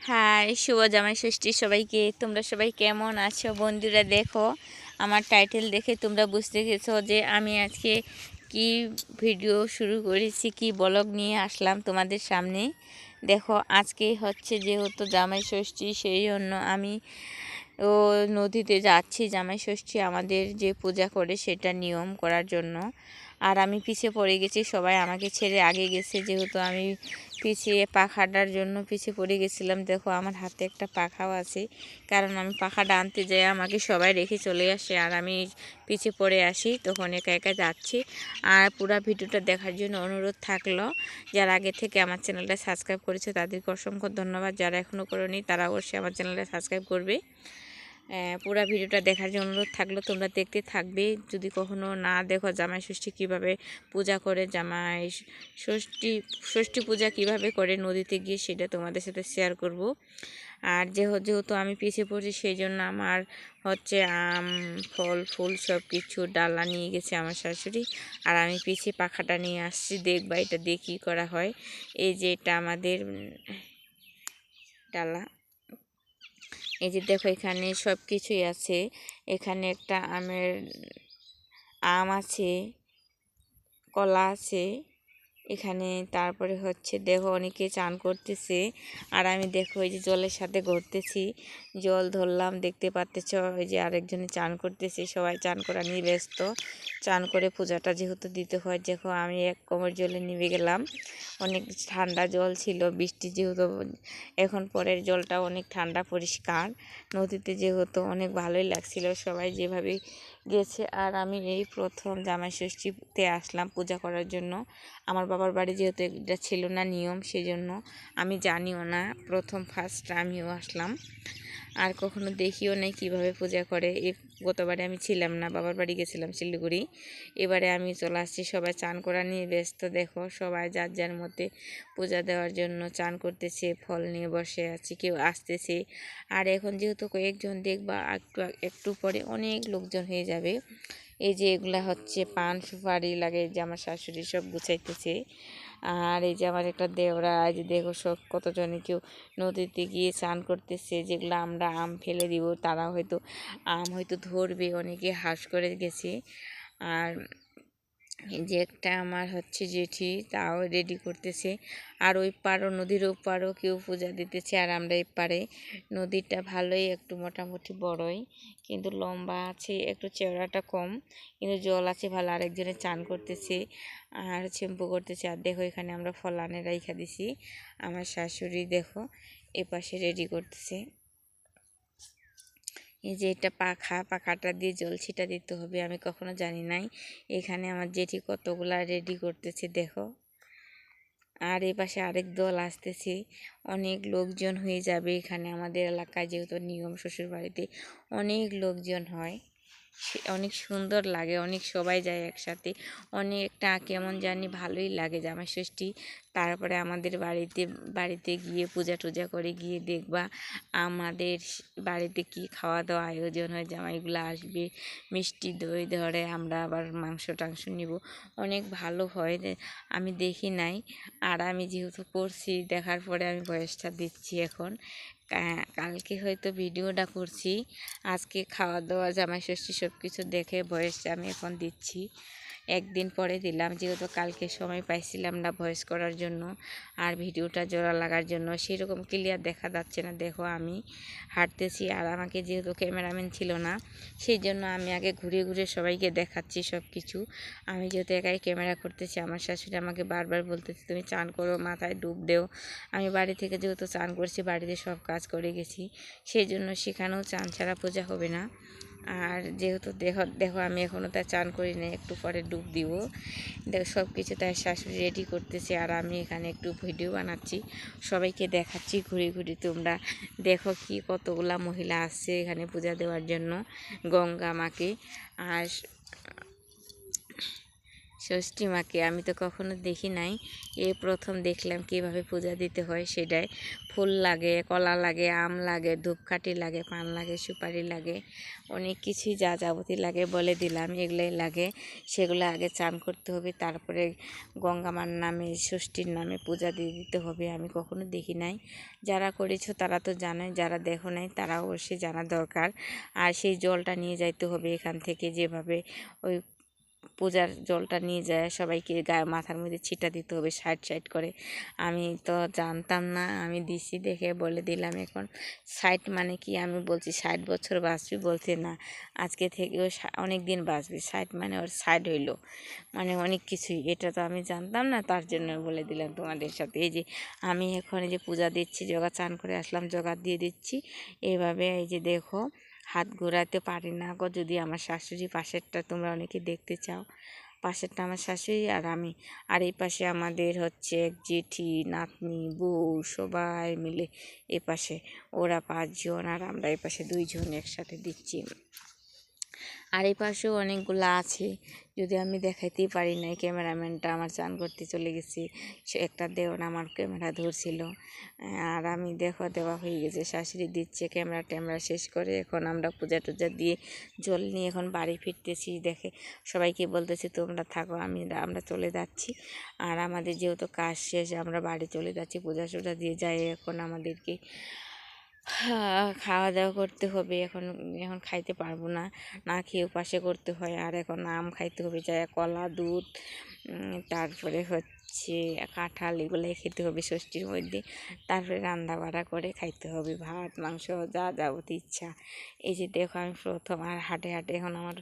High, শুভ জামাই ষষ্ঠী সবাইকে। তোমরা সবাই কেমন আছো? বন্ধুরা দেখো, আমার টাইটেল দেখে তোমরা বুঝতে গেছো যে আমি আজকে কি ভিডিও শুরু করেছি, কি ব্লগ নিয়ে আসলাম তোমাদের সামনে। দেখো, আজকে হচ্ছে যেহেতু জামাই ষষ্ঠী সেই জন্য আমি ও নদীতে যাচ্ছি জামাই ষষ্ঠী আমাদের যে পূজা করে সেটা নিয়ম করার জন্য। আর আমি পিছিয়ে পড়ে গেছি, সবাই আমাকে ছেড়ে আগে গেছে। যেহেতু আমি পিছিয়ে পাখাটার জন্য পিছিয়ে পড়ে গেছিলাম, দেখো আমার হাতে একটা পাখাও আছে। কারণ আমি পাখাটা আনতে যাই আমাকে সবাই রেখে চলে আসে আর আমি পিছিয়ে পড়ে আসি, তখন একা একা যাচ্ছি। আর পুরো ভিডিওটা দেখার জন্য অনুরোধ থাকল, যারা আগে থেকে আমার চ্যানেলটা সাবস্ক্রাইব করেছে তাদেরকে অসংখ্য ধন্যবাদ। যারা এখনও করেনি তারা অবশ্যই আমার চ্যানেলটা সাবস্ক্রাইব করবে। পুরো ভিডিওটা দেখার জন্য অনুরোধ থাকল, তোমরা দেখতে থাকবে। যদি কখনো না দেখো জামাই ষষ্ঠী কীভাবে পূজা করে, জামাই ষষ্ঠী ষষ্ঠী পূজা কীভাবে করে নদীতে গিয়ে সেটা তোমাদের সাথে শেয়ার করব। আর যেহেতু আমি পিছিয়ে পড়ছি, সেই জন্য আমার হচ্ছে আম, ফল, ফুল সব কিছু ডালা নিয়ে গেছে আমার শাশুড়ি। আর আমি পিছিয়ে পাখাটা নিয়ে আসছি, দেখবা এটা দিয়ে কী করা হয়। এই যে এটা আমাদের ডালা। এই যে দেখো এখানে সব কিছুই আছে। এখানে একটা আমের আম আছে, কলা আছে। এখানে তারপরে হচ্ছে দেখো অনেকে চান করতেছে। আর আমি দেখো এই যে জলের সাথে ঘুরতেছি। জল ধরলাম, দেখতে পাচ্তেছ ওই যে আরেকজনে চান করতেছে। সবাই চান করা নিয়ে ব্যস্ত। চান করে পূজাটা যেহেতু দিতে হয়, দেখো আমি এক কোমর জলে নিভে গেলাম। অনেক ঠান্ডা জল ছিল, বৃষ্টি যেহেতু এখন পরের জলটা অনেক ঠান্ডা পরিষ্কার। নদীতে যেহেতু অনেক ভালোই লাগছিল, সবাই যেভাবে গেছে। আর আমি এই প্রথম জামাই ষষ্ঠীতে আসলাম পূজা করার জন্য। আমার বাবার বাড়ি যেহেতু এটা ছিল না নিয়ম, সেজন্য আমি জানিও না। প্রথম ফার্স্ট আমিও আসলাম। আর কখনো দেখিও নাই কীভাবে পূজা করে। এ গতবারে আমি ছিলাম না, বাবার বাড়ি গেছিলাম শিলিগুড়ি। এবারে আমি চলে আসছি, সবাই চান করা নিয়ে ব্যস্ত, দেখো। সবাই যার যার মধ্যে পূজা দেওয়ার জন্য চান করতেছে, ফল নিয়ে বসে আছে, কেউ আসতেছে। আর এখন যেহেতু কয়েকজন, দেখবা একটু একটু পরে অনেক লোকজন হয়ে যাবে। এই যে এগুলা হচ্ছে পান, সুপারি লাগে যে আমার শাশুড়ি সব গুছাইতেছে। আর এই যে আমার একটা দেওরা, এই যে দেখো সব কতজনে কেউ নদীতে গিয়ে স্নান করতেছে, যেগুলো আমরা আম ফেলে দিব, তারা হয়তো, আম হয়তো ধরবে, অনেকে হাঁস করে গেছে। আর যে একটা আমার হচ্ছে জেঠি, তাও রেডি করতেছে। আর ওই পারও নদীর ওপারও কেউ পূজা দিতেছে, আর আমরা এই পারে নদীটা ভালোই একটু মোটামুটি বড়ই, কিন্তু লম্বা আছে, একটু চেওড়াটা কম, কিন্তু জল আছে ভালো। আরেকজনে চান করতেছে, আর শ্যাম্পু করতেছে। আর দেখো, এখানে আমরা ফলানে রাইখা দিছি। আমার শাশুড়ি দেখো, এপাশে রেডি করতেছে। এই যে এটা পাখা, পাখাটা দিয়ে জল ছিটা দিতে হবে, আমি কখনো জানি নাই। এখানে আমার জেঠি কতগুলা রেডি করতেছে, দেখো। আর এ পাশে আরেক দল আসতেছে, অনেক লোকজন হয়ে যাবে এখানে। আমাদের এলাকায় যেহেতু নিয়ম শ্বশুর বাড়িতে অনেক লোকজন হয়। অনেক সুন্দর লাগে, অনেক সবাই যায় একসাথে। অনেকটা কেমন জানি ভালোই লাগে জামাই ষষ্ঠী তারপরে আমাদের বাড়িতে বাড়িতে গিয়ে পূজা টুজা করে গিয়ে দেখবা আমাদের বাড়িতে কি খাওয়া দাওয়া আয়োজন হয়, জামাইগুলো আসবে, মিষ্টি দই ধরে আমরা আবার মাংস টাংস নিব। অনেক ভালো হয় আমি দেখি নাই। আর আমি যেহেতু করছি দেখার পরে আমি বয়সটা দিচ্ছি এখন। কালকে হয়তো ভিডিওটা করছি। আজকে খাওয়া দাওয়া জামাই ষষ্ঠী সব কিছু দেখে বয়সটা আমি এখন দিচ্ছি। একদিন পরে দিলাম, যেহেতু কালকে সময় পাইছিলাম না ভয়েস করার জন্য আর ভিডিওটা জোড়া লাগার জন্য, সেরকম ক্লিয়ার দেখা যাচ্ছে না। দেখো আমি হাঁটতেছি আর আমাকে যেহেতু ক্যামেরাম্যান ছিল না সেই জন্য আমি আগে ঘুরে ঘুরে সবাইকে দেখাচ্ছি সব কিছু আমি যেহেতু একাই ক্যামেরা করতেছি, আমার শাশুড়ি আমাকে বারবার বলতেছি, তুমি চান করো, মাথায় ডুব দেও। আমি বাড়ি থেকে যেহেতু চান করছি, বাড়িতে সব কাজ করে গেছি সেই জন্য সেখানেও চান ছাড়া পূজা হবে না। আর যেহেতু দেহ দেখো আমি এখনও তা চান করি না একটু পরে ডুব দিব। দেখো সব কিছু তার শাশুড়ি রেডি করতেছে আর আমি এখানে একটু ভিডিও বানাচ্ছি। সবাইকে দেখাচ্ছি ঘুরে ঘুরে তোমরা। দেখো কি কতগুলা মহিলা আসছে এখানে পূজা দেওয়ার জন্য গঙ্গা মাকে। আর ষষ্ঠী মাকে আমি তো কখনো দেখি নাই। এ প্রথম দেখলাম কীভাবে পূজা দিতে হয় সেটাই। ফুল লাগে, কলা লাগে, আম লাগে, ধূপকাঠি লাগে, পান লাগে, সুপারি লাগে, অনেক কিছুই যা যাবতীয় লাগে বলে দিলাম, এগুলোই লাগে। সেগুলো আগে চান করতে হবে, তারপরে গঙ্গামার নামে, ষষ্ঠীর নামে পূজা দিয়ে দিতে হবে, আমি কখনো দেখি নাই। যারা করেছ তারা তো জানে যারা দেখো নাই তারা অবশ্যই জানা দরকার। আর সেই জলটা নিয়ে যাইতে হবে এখান থেকে যেভাবে ওই পূজার জলটা নিয়ে যায়, সবাইকে গায়ে মাথার মধ্যে ছিটা দিতে হবে, সাইড সাইড করে। আমি তো জানতাম না, আমি দিছি দেখে বলে দিলাম এখন। ষাট মানে কি? আমি বলছি ষাট বছর বাঁচবি বলছে না। আজকে থেকেও অনেক দিন বাঁচবি। ষাট মানে ওর সাইড হইল। মানে অনেক কিছুই। এটা তো আমি জানতাম না, তার জন্য বলে দিলাম তোমাদের সাথে। এই যে আমি এখন এই যে পূজা দিচ্ছি, জগা চান করে আসলাম, জগা দিয়ে দিচ্ছি। এইভাবে এই যে দেখো হাত ঘোরাতে পারি না গো। যদি আমার শাশুড়ি পাশেরটা তোমরা অনেকে দেখতে চাও, পাশেরটা আমার শাশুড়ি আর আমি। আর এই পাশে আমাদের হচ্ছে এক জেঠি, নাতনি, বউ সবাই মিলে এ পাশে। ওরা পাঁচজন আর আমরা এ পাশে দুইজন একসাথে দিচ্ছি। আর এই পাশেও অনেকগুলো আছে। যদি আমি দেখাইতেই পারি নাই, ক্যামেরাম্যানটা আমার চান করতে চলে গেছি। সে একটা দেওয়ান আমার ক্যামেরা ধরছিল। আর আমি দেখো দেওয়া হয়ে গেছে, শাশুড়ি দিচ্ছে, ক্যামেরা ট্যামেরা শেষ করে এখন আমরা পূজা টুজা দিয়ে জল নিয়ে এখন বাড়ি ফিরতেছি। দেখে সবাইকে বলতেছি, তোমরা থাকো, আমি আমরা চলে যাচ্ছি। আর আমাদের যেহেতু কাজ শেষ, আমরা বাড়ি চলে যাচ্ছি, পূজা টুজা দিয়ে যাই। এখন আমাদেরকে খাওয়া দাওয়া করতে হবে। এখন এখন খাইতে পারব না। না খেয়ে উপাসে করতে হয়। আর এখন আম খাইতে হবে, যা কলা, দুধ তারপরে হচ্ছে কাঁঠাল, এগুলোই খেতে হবে ষষ্ঠীর মধ্যে। তারপরে রান্না বাড়া করে খাইতে হবে। ভাত, মাংস, যা যাবতীয় ইচ্ছা। এই যে দেখো, আমি প্রথম আর হাটে হাটে এখন আমার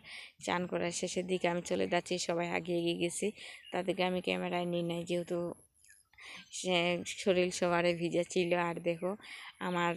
চান করার শেষের দিকে আমি চলে যাচ্ছি, সবাই আগে, এগিয়ে গেছি। তাদেরকে আমি ক্যামেরায় নিই নাই, যেহেতু শরীর সবারই ভিজা ছিল। আর দেখো, আমার